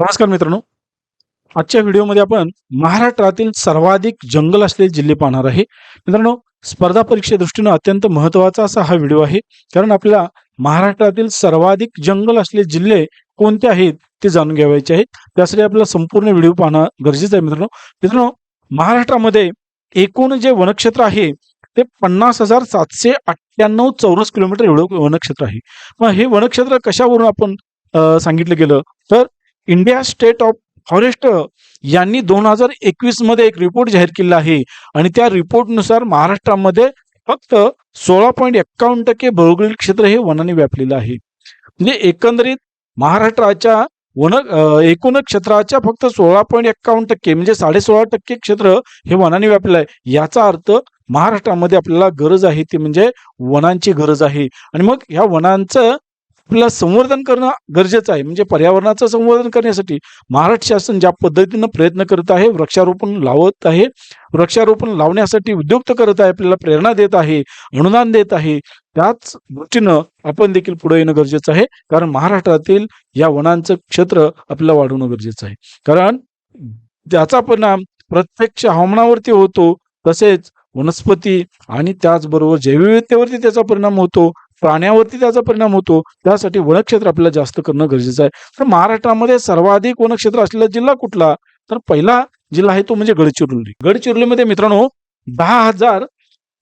नमस्कार मित्रांनो. आजच्या व्हिडिओमध्ये आपण महाराष्ट्रातील सर्वाधिक जंगल असलेले जिल्हे पाहणार आहे. मित्रांनो स्पर्धा परीक्षे दृष्टीनं अत्यंत महत्त्वाचा असा हा व्हिडिओ आहे. कारण आपल्याला महाराष्ट्रातील सर्वाधिक जंगल असलेले जिल्हे कोणते आहेत ते जाणून घ्यावायचे आहेत. त्यासाठी आपल्याला संपूर्ण व्हिडिओ पाहणं गरजेचं आहे मित्रांनो. मित्रांनो महाराष्ट्रामध्ये एकूण जे वनक्षेत्र आहे ते पन्नास हजार सातशे अठ्ठ्याण्णव चौरस किलोमीटर एवढं वनक्षेत्र आहे. मग हे वनक्षेत्र कशावरून आपण सांगितलं गेलं? तर इंडिया स्टेट ऑफ फॉरेस्ट यांनी दोन हजार एकवीसमध्ये एक रिपोर्ट जाहीर केला आहे. आणि त्या रिपोर्टनुसार महाराष्ट्रामध्ये फक्त सोळा पॉईंट एक्कावन्न टक्के भौगोलिक क्षेत्र हे वनाने व्यापलेलं आहे. म्हणजे एकंदरीत महाराष्ट्राच्या वन एकूण क्षेत्राच्या फक्त सोळा पॉईंट एक्कावन्न टक्के म्हणजे साडेसोळा टक्के क्षेत्र हे वनाने व्यापलेलं आहे. याचा अर्थ महाराष्ट्रामध्ये आपल्याला गरज आहे ती म्हणजे वनांची गरज आहे. आणि मग ह्या वनांचं आपल्याला संवर्धन करणं गरजेचं आहे. म्हणजे पर्यावरणाचं संवर्धन करण्यासाठी महाराष्ट्र शासन ज्या पद्धतीनं प्रयत्न करत आहे वृक्षारोपण लावत आहे वृक्षारोपण लावण्यासाठी उद्युक्त करत आहे आपल्याला प्रेरणा देत आहे अनुदान देत आहे त्याच दृष्टीनं आपण देखील पुढे येणं गरजेचं आहे. कारण महाराष्ट्रातील या वनांचं क्षेत्र आपल्याला वाढवणं गरजेचं आहे. कारण त्याचा परिणाम प्रत्यक्ष हवामानावरती होतो तसेच वनस्पती आणि त्याचबरोबर जैवविविधतेवरती त्याचा परिणाम होतो. प्राण्यावरती त्याचा परिणाम होतो. त्यासाठी वनक्षेत्र आपल्याला जास्त करणं गरजेचं आहे. तर महाराष्ट्रामध्ये सर्वाधिक वनक्षेत्र असलेला जिल्हा कुठला? तर पहिला जिल्हा आहे तो म्हणजे गडचिरोली. गडचिरोलीमध्ये मित्रांनो दहा हजार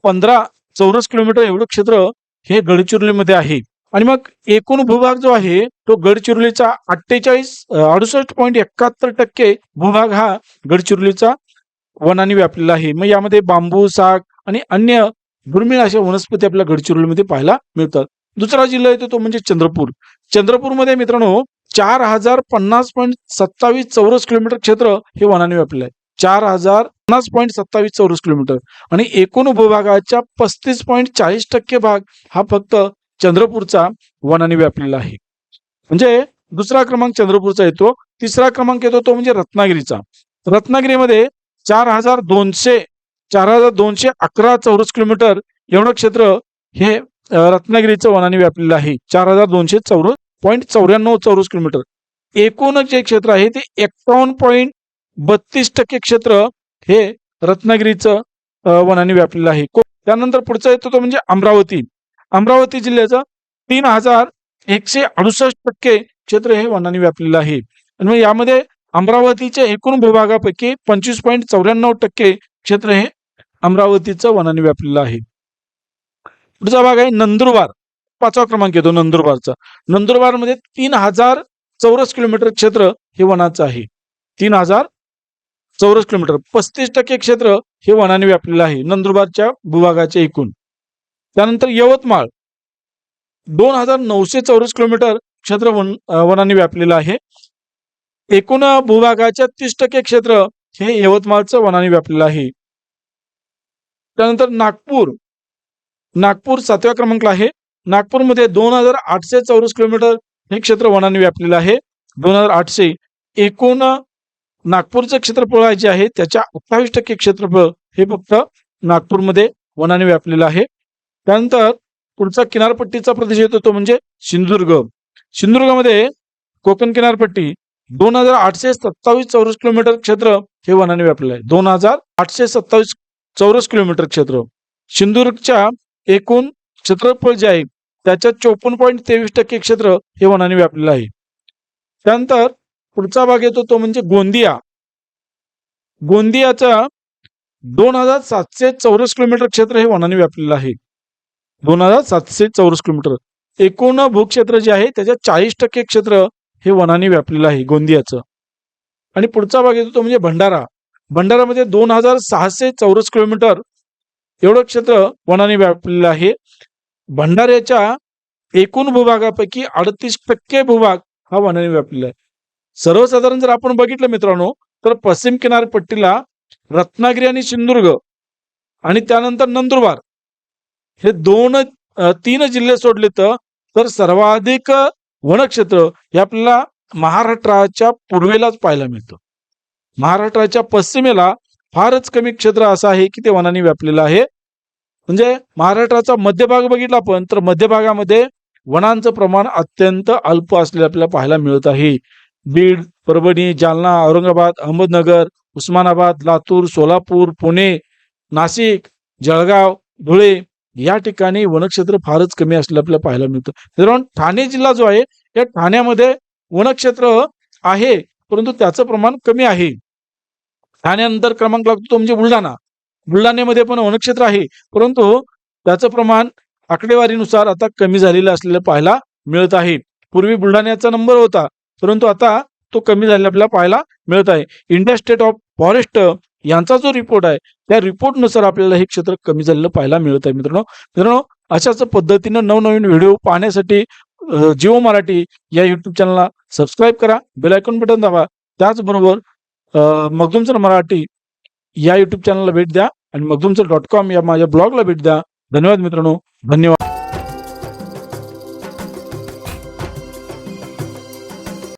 पंधरा चौरस किलोमीटर एवढं क्षेत्र हे गडचिरोलीमध्ये आहे. आणि मग एकूण भूभाग जो आहे तो गडचिरोलीचा अठ्ठेचाळीस अडुसष्ट पॉईंट एकाहत्तर टक्के भूभाग हा गडचिरोलीचा वनाने व्यापलेला आहे. मग यामध्ये बांबू साग आणि अन्य दुर्मिळ अशा वनस्पती आपल्या गडचिरोलीमध्ये पाहायला मिळतात. दुसरा जिल्हा येतो तो म्हणजे चंद्रपूर. चंद्रपूरमध्ये मित्रांनो चार हजार पन्नास पॉईंट सत्तावीस चौरस किलोमीटर क्षेत्र हे वनाने व्यापलेलं आहे. चार हजार पन्नास पॉईंट सत्तावीस चौरस किलोमीटर. आणि एकूण भूभागाच्या पस्तीस पॉईंट चाळीस टक्के भाग हा फक्त चंद्रपूरचा वनाने व्यापलेला आहे. म्हणजे दुसरा क्रमांक चंद्रपूरचा येतो. तिसरा क्रमांक येतो तो म्हणजे रत्नागिरीचा. रत्नागिरीमध्ये चार हजार दोनशे चार हजार दोनशे अकरा चौरस किलोमीटर एवढं क्षेत्र हे रत्नागिरीचं वनाने व्यापलेलं आहे. चार हजार दोनशे चौरस पॉईंट चौऱ्याण्णव चौरस किलोमीटर. एकूण जे क्षेत्र आहे ते एक्कावन्न पॉईंट बत्तीस टक्के क्षेत्र हे रत्नागिरीचं वनाने व्यापलेलं आहे. त्यानंतर पुढचा येतो तो म्हणजे अमरावती. अमरावती जिल्ह्याचं तीन हजार एकशे अडुसष्ट टक्के क्षेत्र हे वनाने व्यापलेलं आहे. आणि मग यामध्ये अमरावतीच्या एकूण भूभागापैकी पंचवीस पॉईंट चौऱ्याण्णव टक्के क्षेत्र हे अमरावतीचं वनाने व्यापलेलं आहे. पुढचा भाग आहे नंदुरबार. पाचवा क्रमांक येतो नंदुरबारचा. नंदुरबारमध्ये तीन हजार चौरस किलोमीटर क्षेत्र हे वनाचं आहे. तीन हजार चौरस किलोमीटर. पस्तीस टक्के क्षेत्र हे वनाने व्यापलेलं आहे नंदुरबारच्या भूभागाचे एकूण. त्यानंतर यवतमाळ. दोन हजार नऊशे चौरस किलोमीटर क्षेत्र वन वनाने व्यापलेलं आहे. एकूण भूभागाच्या तीस टक्के क्षेत्र हे यवतमाळचं वनाने व्यापलेलं आहे. त्यानंतर नागपूर. नागपूर सातव्या क्रमांकला आहे. नागपूरमध्ये दोन हजार आठशे चौरस किलोमीटर हे क्षेत्र वनाने व्यापलेलं आहे. दोन हजार आठशे एकूण नागपूरचं क्षेत्रफळ जे आहे त्याच्या अठ्ठावीस टक्के क्षेत्रफळ हे फक्त नागपूरमध्ये वनाने व्यापलेलं आहे. त्यानंतर पुढचा किनारपट्टीचा प्रदेश येतो तो म्हणजे सिंधुदुर्ग. सिंधुदुर्गमध्ये कोकण किनारपट्टी दोन हजार आठशे सत्तावीस चौरस किलोमीटर क्षेत्र हे वनाने व्यापलेलं आहे. दोन हजार आठशे सत्तावीस चौरस किलोमीटर क्षेत्र. सिंधुदुर्गच्या एकूण क्षेत्रफळ जे आहे त्याच्या चोपन्न पॉईंट तेवीस टक्के क्षेत्र हे वनाने व्यापलेलं आहे. त्यानंतर पुढचा भाग येतो तो म्हणजे गोंदिया. गोंदियाचा दोन हजार सातशे चौरस किलोमीटर क्षेत्र हे वनाने व्यापलेलं आहे. दोन हजार सातशे चौरस किलोमीटर. एकूण भूक्षेत्र जे आहे त्याच्या चाळीस टक्के क्षेत्र हे वनाने व्यापलेलं आहे गोंदियाचं. आणि पुढचा भाग येतो तो म्हणजे भंडारा. भंडारामध्ये दोन हजार सहाशे चौरस किलोमीटर एवढं क्षेत्र वनाने व्यापलेलं आहे. भंडाऱ्याच्या एकूण भूभागापैकी अडतीस टक्के भूभाग हा वनाने व्यापलेला आहे. सर्वसाधारण जर आपण बघितलं मित्रांनो तर पश्चिम किनारपट्टीला रत्नागिरी आणि सिंधुदुर्ग आणि त्यानंतर नंदुरबार हे दोन तीन जिल्हे सोडले तर सर्वाधिक वनक्षेत्र हे आपल्याला महाराष्ट्राच्या पूर्वेलाच पाहायला मिळतं. महाराष्ट्राच्या पश्चिमेला फारच कमी क्षेत्र असं आहे की ते वनाने व्यापलेलं आहे. म्हणजे महाराष्ट्राचा मध्यभाग बघितला आपण तर मध्यभागामध्ये वनांचं प्रमाण अत्यंत अल्प असलेलं आपल्याला पाहायला मिळत आहे. बीड परभणी जालना औरंगाबाद अहमदनगर उस्मानाबाद लातूर सोलापूर पुणे नाशिक जळगाव धुळे या ठिकाणी वनक्षेत्र फारच कमी असलेलं आपल्याला पाहायला मिळतं. मित्रांनो ठाणे जिल्हा जो आहे या ठाण्यामध्ये वनक्षेत्र आहे परंतु त्याचं प्रमाण कमी आहे. ठाण्यानंतर क्रमांक लागतो तो म्हणजे बुलढाणा. बुलढाण्यामध्ये पण वनक्षेत्र आहे. परंतु त्याचं प्रमाण आकडेवारीनुसार आता कमी झालेलं असलेलं पाहायला मिळत आहे. पूर्वी बुलढाण्याचा नंबर होता परंतु आता तो कमी झालेला आपल्याला पाहायला मिळत आहे. इंडिया स्टेट ऑफ फॉरेस्ट यांचा जो रिपोर्ट आहे त्या रिपोर्टनुसार आपल्याला हे क्षेत्र कमी झालेलं पाहायला मिळत आहे मित्रांनो. मित्रांनो अशाच पद्धतीनं नवनवीन व्हिडिओ पाहण्यासाठी जिओ मराठी या युट्यूब चॅनलला सबस्क्राईब करा बेलायकॉन बटन दाबा. त्याचबरोबर अ, मगदुमसर मराठी या युट्यूब चॅनलला भेट द्या आणि मगदुमसर डॉट कॉम या माझ्या ब्लॉगला भेट द्या. धन्यवाद मित्रांनो. धन्यवाद.